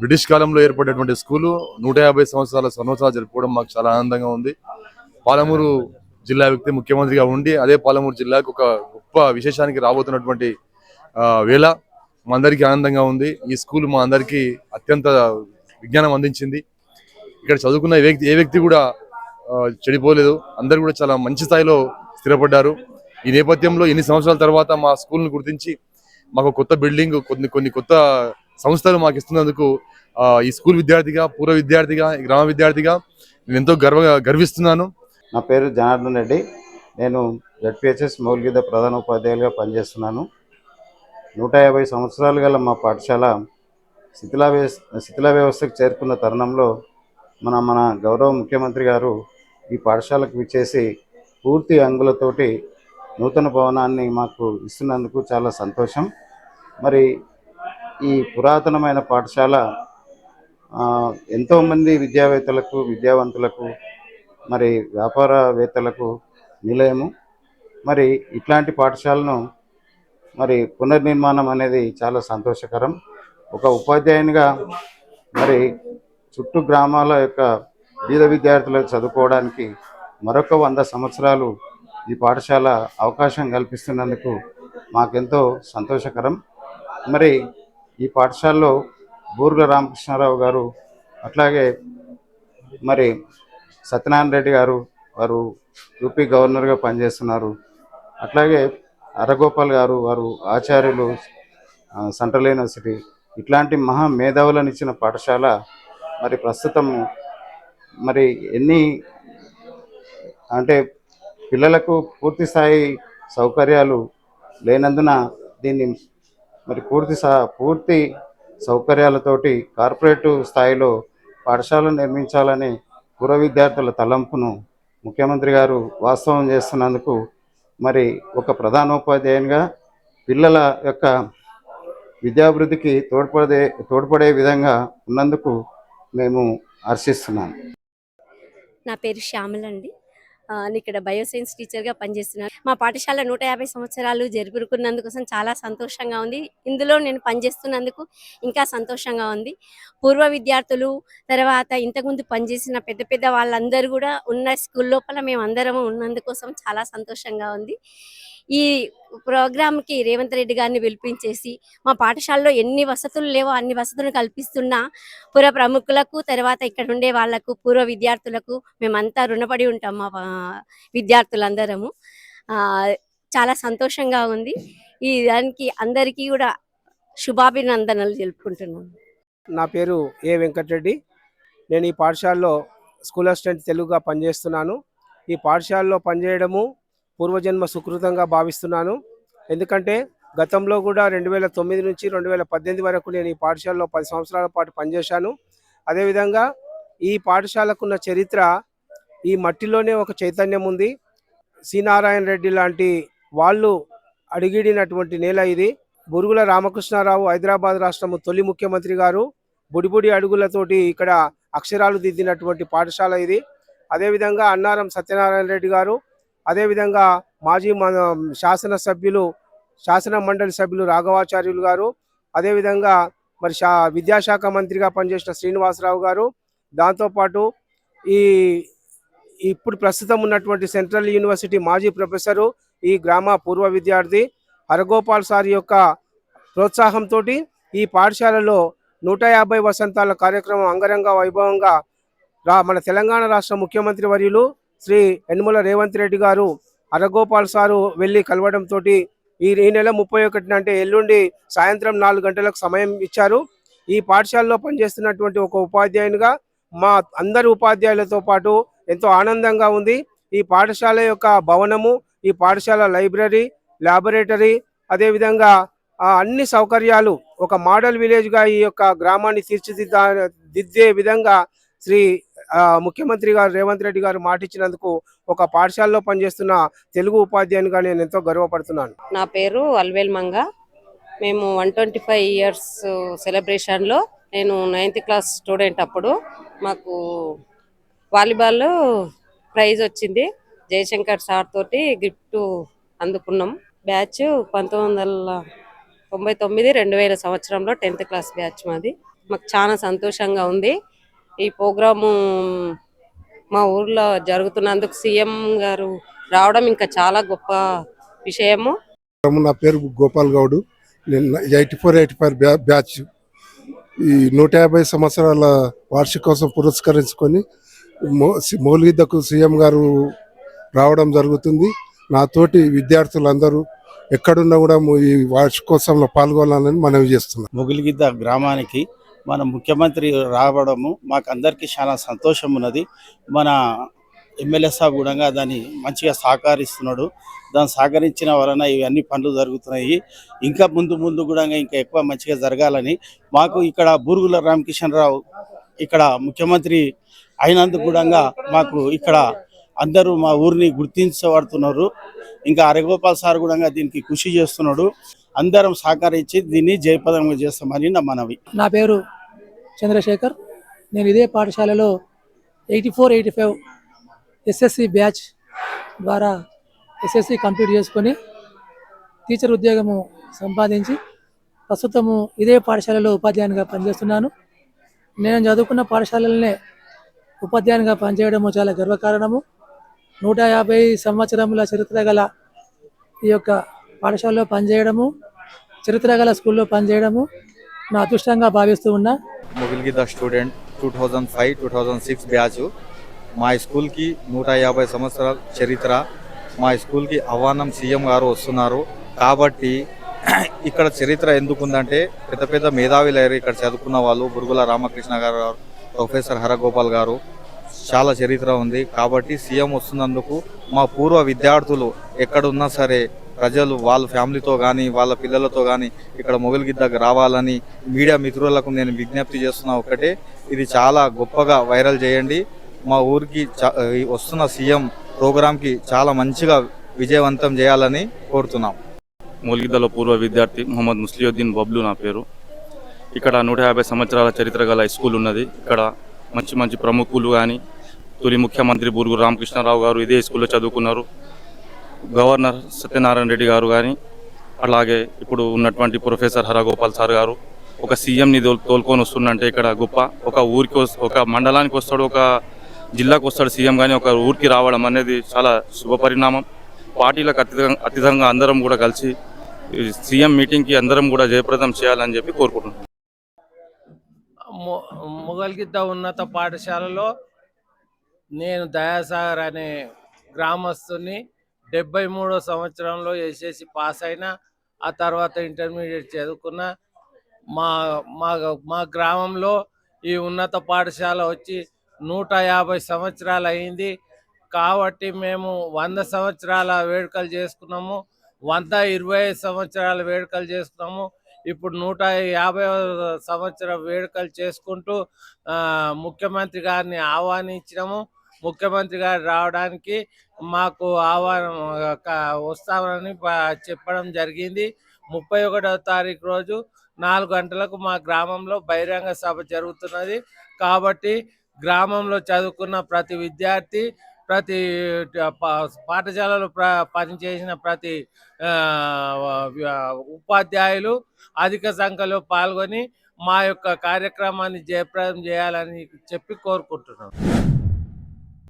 British కాలంలో ఏర్పడినటువంటి school నూట యాభై సంవత్సరాల సంవత్సరాలు జరుపుకోవడం మాకు చాలా ఆనందంగా ఉంది. పాలమూరు జిల్లా వ్యక్తి ముఖ్యమంత్రిగా ఉండి అదే పాలమూరు జిల్లాకు ఒక గొప్ప విశేషానికి రాబోతున్నటువంటి వేళ మా అందరికీ ఆనందంగా ఉంది. ఈ స్కూల్ మా అందరికీ అత్యంత విజ్ఞానం అందించింది. ఇక్కడ చదువుకున్న వ్యక్తి ఏ వ్యక్తి కూడా చెడిపోలేదు. అందరు కూడా చాలా మంచి స్థాయిలో స్థిరపడ్డారు. ఈ నేపథ్యంలో ఎన్ని సంవత్సరాల తర్వాత మా స్కూల్ను గుర్తించి మాకు కొత్త బిల్డింగ్ కొన్ని కొన్ని కొత్త సంస్థలు మాకు ఇస్తున్నందుకు ఈ స్కూల్ విద్యార్థిగా పూర్వ విద్యార్థిగా ఈ గ్రామ విద్యార్థిగా నేను ఎంతో గర్వ గర్విస్తున్నాను. నా పేరు జనార్దన్ రెడ్డి. నేను జడ్పిహెచ్ఎస్ మౌలిగిద ప్రధాన ఉపాధ్యాయులుగా పనిచేస్తున్నాను. నూట యాభై సంవత్సరాలు గల మా పాఠశాల శిథిలా శిథిల వ్యవస్థకు చేరుకున్న తరుణంలో మన మన గౌరవ ముఖ్యమంత్రి గారు ఈ పాఠశాలకు విచ్చేసి పూర్తి అంగులతోటి నూతన భవనాన్ని మాకు ఇస్తున్నందుకు చాలా సంతోషం. మరి ఈ పురాతనమైన పాఠశాల ఎంతోమంది విద్యావేత్తలకు విద్యావంతులకు మరి వ్యాపారవేత్తలకు నిలయము. మరి ఇట్లాంటి పాఠశాలను మరి పునర్నిర్మాణం అనేది చాలా సంతోషకరం. ఒక ఉపాధ్యాయునిగా మరి చుట్టూ గ్రామాల యొక్క బీద విద్యార్థులకు చదువుకోవడానికి మరొక వంద సంవత్సరాలు ఈ పాఠశాల అవకాశం కల్పిస్తున్నందుకు మాకెంతో సంతోషకరం. మరి ఈ పాఠశాలలో బూర్గ రామకృష్ణారావు గారు అట్లాగే మరి సత్యనారాయణ రెడ్డి గారు వారు యూపీ గవర్నర్గా పనిచేస్తున్నారు. అట్లాగే అరగోపాల్ గారు వారు ఆచార్యులు సెంట్రల్ యూనివర్సిటీ ఇట్లాంటి మహా మేధావులను ఇచ్చిన పాఠశాల మరి ప్రస్తుతం మరి ఎన్ని అంటే పిల్లలకు పూర్తి స్థాయి సౌకర్యాలు లేనందున దీన్ని మరి పూర్తి సా పూర్తి సౌకర్యాలతోటి కార్పొరేటివ్ స్థాయిలో పాఠశాలను నిర్మించాలని పూర్వ విద్యార్థుల తలంపును ముఖ్యమంత్రి గారు వాస్తవం చేస్తున్నందుకు మరి ఒక ప్రధానోపాధ్యాయునిగా పిల్లల యొక్క విద్యాభివృద్ధికి తోడ్పడే తోడ్పడే విధంగా ఉన్నందుకు మేము హర్షిస్తున్నాను నా పేరు శ్యామలండి. ఇక్కడ బయోసైన్స్ టీచర్గా పనిచేస్తున్నాను మా పాఠశాల నూట యాభై సంవత్సరాలు జరుపుకున్నందుకోసం చాలా సంతోషంగా ఉంది. ఇందులో నేను పనిచేస్తున్నందుకు ఇంకా సంతోషంగా ఉంది. పూర్వ విద్యార్థులు తర్వాత ఇంతకుముందు పనిచేసిన పెద్ద పెద్ద వాళ్ళందరూ కూడా ఉన్న స్కూల్ లోపల మేము అందరము ఉన్నందుకోసం చాలా సంతోషంగా ఉంది. ఈ ప్రోగ్రామ్కి రేవంత్ రెడ్డి గారిని పిలిపించేసి మా పాఠశాలలో ఎన్ని వసతులు లేవో అన్ని వసతులు కల్పిస్తున్న పూర్వ ప్రముఖులకు తర్వాత ఇక్కడ ఉండే వాళ్ళకు పూర్వ విద్యార్థులకు మేమంతా రుణపడి ఉంటాం మా విద్యార్థులందరము. చాలా సంతోషంగా ఉంది. ఈ దానికి అందరికీ కూడా శుభాభినందనలు తెలుపుకుంటున్నాను నా పేరు ఏ వెంకటరెడ్డి. నేను ఈ పాఠశాలలో స్కూల్ అసిస్టెంట్ తెలుగుగా పనిచేస్తున్నాను. ఈ పాఠశాలలో పనిచేయడము పూర్వజన్మ సుకృతంగా భావిస్తున్నాను. ఎందుకంటే గతంలో కూడా రెండు వేల తొమ్మిది నుంచి రెండు వేల పద్దెనిమిది వరకు నేను ఈ పాఠశాలలో పది సంవత్సరాల పాటు పనిచేశాను. అదేవిధంగా ఈ పాఠశాలకున్న చరిత్ర ఈ మట్టిలోనే ఒక చైతన్యం ఉంది. సి నారాయణ రెడ్డి లాంటి వాళ్ళు అడిగిడినటువంటి నేల ఇది. బురుగుల రామకృష్ణారావు హైదరాబాద్ రాష్ట్రము తొలి ముఖ్యమంత్రి గారు. బుడిబుడి అడుగులతోటి ఇక్కడ అక్షరాలు దిద్దినటువంటి పాఠశాల ఇది. అదేవిధంగా అన్నారం సత్యనారాయణ రెడ్డి గారు అదేవిధంగా మాజీ మన శాసనసభ్యులు శాసన మండలి సభ్యులు రాఘవాచార్యులు గారు అదేవిధంగా మరి శా విద్యాశాఖ మంత్రిగా పనిచేసిన శ్రీనివాసరావు గారు దాంతోపాటు ఈ ఇప్పుడు ప్రస్తుతం ఉన్నటువంటి సెంట్రల్ యూనివర్సిటీ మాజీ ప్రొఫెసరు ఈ గ్రామ పూర్వ విద్యార్థి హరగోపాల్ సార్ యొక్క ప్రోత్సాహంతో ఈ పాఠశాలలో నూట యాభై వసంతాల కార్యక్రమం అంగరంగ వైభవంగా రా మన తెలంగాణ రాష్ట్ర ముఖ్యమంత్రి వర్యులు శ్రీ యనుమల రేవంత్ రెడ్డి గారు అరగోపాల్ సారు వెళ్ళి కలవడంతో ఈ ఈ నెల ముప్పై ఒకటిన అంటే ఎల్లుండి సాయంత్రం నాలుగు గంటలకు సమయం ఇచ్చారు. ఈ పాఠశాలలో పనిచేస్తున్నటువంటి ఒక ఉపాధ్యాయునిగా మా అందరి ఉపాధ్యాయులతో పాటు ఎంతో ఆనందంగా ఉంది. ఈ పాఠశాల యొక్క భవనము ఈ పాఠశాల లైబ్రరీ ల్యాబొరేటరీ అదేవిధంగా అన్ని సౌకర్యాలు ఒక మోడల్ విలేజ్గా ఈ యొక్క గ్రామాన్ని తీర్చిదిద్దా దిద్దే విధంగా శ్రీ ముఖ్యమంత్రి గారు రేవంత్ రెడ్డి గారు మాటిచ్చినందుకు ఒక పాఠశాలలో పనిచేస్తున్న తెలుగు ఉపాధ్యాయునిగా నేను ఎంతో గర్వపడుతున్నాను. నా పేరు అల్వేల్ మంగ. మేము వన్ ట్వంటీ ఫైవ్ ఇయర్స్ సెలబ్రేషన్లో నేను నైన్త్ క్లాస్ స్టూడెంట్ అప్పుడు మాకు వాలీబాల్ ప్రైజ్ వచ్చింది. జయశంకర్ సార్ తోటి గిఫ్ట్ అందుకున్నాం. బ్యాచ్ పంతొమ్మిది వందల తొంభై తొమ్మిది రెండు వేల సంవత్సరంలో టెన్త్ క్లాస్ బ్యాచ్ మాది. మాకు చాలా సంతోషంగా ఉంది. ఈ ప్రోగ్రాము మా ఊర్లో జరుగుతున్నందుకు సీఎం గారు రావడం ఇంకా చాలా గొప్ప విషయము. నా పేరు గోపాల్ గౌడ్. నేను eighty four eighty five batch. ఈ నూట యాభై సంవత్సరాల వార్షికోత్సవం పురస్కరించుకొని మో సి- మౌలిదకు సీఎం గారు రావడం జరుగుతుంది. నా తోటి విద్యార్థులందరూ ఎక్కడున్నా కూడా ఈ వార్షికోత్సవంలో పాల్గొనాలని మనవి చేస్తున్నాను ముగిలిగిద్ద గ్రామానికి మన ముఖ్యమంత్రి రావడము మాకు అందరికీ చాలా సంతోషం ఉన్నది మన ఎమ్మెల్యే సాబ్ కూడా దాన్ని మంచిగా సహకరిస్తున్నాడు. దాన్ని సహకరించిన వలన ఇవన్నీ పనులు జరుగుతున్నాయి. ఇంకా ముందు ముందు కూడా ఇంకా ఎక్కువ మంచిగా జరగాలని మాకు ఇక్కడ బూరుగుల రామకిషన్ రావు ఇక్కడ ముఖ్యమంత్రి అయినందుకు కూడా మాకు ఇక్కడ అందరూ మా ఊరిని గుర్తించబడుతున్నారు. ఇంకా అరగోపాల్ సార్ కూడా దీనికి కృషి చేస్తున్నాడు. అందరం సహకరించి దీన్ని జయప్రదంగా చేస్తామని నా మనవి. నా పేరు చంద్రశేఖర్ నేను ఇదే పాఠశాలలో eighty four eighty five SSC batch ద్వారా ఎస్ఎస్సి కంప్లీట్ చేసుకొని టీచర్ ఉద్యోగము సంపాదించి ప్రస్తుతము ఇదే పాఠశాలలో ఉపాధ్యాయునిగా పనిచేస్తున్నాను. నేను చదువుకున్న పాఠశాలలనే ఉపాధ్యాయునిగా పనిచేయడము చాలా గర్వకారణము. నూట యాభై సంవత్సరముల చరిత్ర గల ఈ యొక్క పాఠశాలలో పనిచేయడము చరిత్ర గల స్కూల్లో పనిచేయడము నా అదృష్టంగా భావిస్తూ ఉన్నా ముగిల్గిద్ద student two thousand five two thousand six batch. మా స్కూల్కి నూట యాభై సంవత్సరాల చరిత్ర. మా స్కూల్కి అవ్వానం సీఎం గారు వస్తున్నారు. కాబట్టి ఇక్కడ చరిత్ర ఎందుకుందంటే పెద్ద పెద్ద మేధావులు ఇక్కడ చదువుకున్న వాళ్ళు బురుగుల రామకృష్ణ గారు ప్రొఫెసర్ హరగోపాల్ గారు. చాలా చరిత్ర ఉంది. కాబట్టి సీఎం వస్తున్నందుకు మా పూర్వ విద్యార్థులు ఎక్కడున్నా సరే ప్రజలు వాళ్ళ ఫ్యామిలీతో కానీ వాళ్ళ పిల్లలతో కానీ ఇక్కడ మొగల్గిద్దకు రావాలని మీడియా మిత్రులకు నేను విజ్ఞప్తి చేస్తున్నా ఒకటే. ఇది చాలా గొప్పగా వైరల్ చేయండి. మా ఊరికి చా- వస్తున్న సీఎం ప్రోగ్రాంకి చాలా మంచిగా విజయవంతం చేయాలని కోరుతున్నాం. మూలిగిద్దలో పూర్వ విద్యార్థి మొహమ్మద్ ముస్లియుద్దీన్ బబ్లు నా పేరు. ఇక్కడ నూట యాభై సంవత్సరాల చరిత్ర గల స్కూల్ ఉన్నది. ఇక్కడ మంచి మంచి ప్రముఖులు కానీ తొలి ముఖ్యమంత్రి బూరుగు రామకృష్ణారావు గారు ఇదే స్కూల్లో చదువుకున్నారు. గవర్నర్ సత్యనారాయణ రెడ్డి గారు కానీ అలాగే ఇప్పుడు ఉన్నటువంటి ప్రొఫెసర్ హరగోపాల్ సార్ గారు ఒక సీఎంని తోల్ తోలుకొని వస్తుందంటే ఇక్కడ గొప్ప ఒక ఊరికి ఒక మండలానికి వస్తాడు ఒక జిల్లాకు వస్తాడు సీఎం కానీ ఒక ఊరికి రావడం అనేది చాలా శుభ పరిణామం. పార్టీలకు అతీతంగా అతీతంగా అందరం కూడా కలిసి సీఎం మీటింగ్కి అందరం కూడా జయప్రదం చేయాలని చెప్పి కోరుకుంటున్నాం. మొగల్గిద్ద ఉన్నత పాఠశాలలో నేను దయాసాగర్ అనే గ్రామస్తుని డెబ్బై మూడో సంవత్సరంలో ఎస్ఎస్సి పాస్ అయినా ఆ తర్వాత ఇంటర్మీడియట్ చదువుకున్న మా మా మా గ్రామంలో ఈ ఉన్నత పాఠశాల వచ్చి నూట యాభై సంవత్సరాలు అయింది. కాబట్టి మేము వంద సంవత్సరాల వేడుకలు చేసుకున్నాము. వంద ఇరవై సంవత్సరాల వేడుకలు చేసుకున్నాము. ఇప్పుడు నూట యాభై సంవత్సర వేడుకలు చేసుకుంటూ ముఖ్యమంత్రి గారిని ఆహ్వానించినాము. ముఖ్యమంత్రి గారు రావడానికి మాకు ఆహ్వానం వస్తామని చెప్పడం జరిగింది. ముప్పై ఒకటవ తారీఖు రోజు నాలుగు గంటలకు మా గ్రామంలో బహిరంగ సభ జరుగుతున్నది. కాబట్టి గ్రామంలో చదువుకున్న ప్రతి విద్యార్థి ప్రతి పాఠశాలలో ప్ర పనిచేసిన ప్రతి ఉపాధ్యాయులు అధిక సంఖ్యలో పాల్గొని మా యొక్క కార్యక్రమాన్ని జయప్రదం చేయాలని చెప్పి కోరుకుంటున్నాం.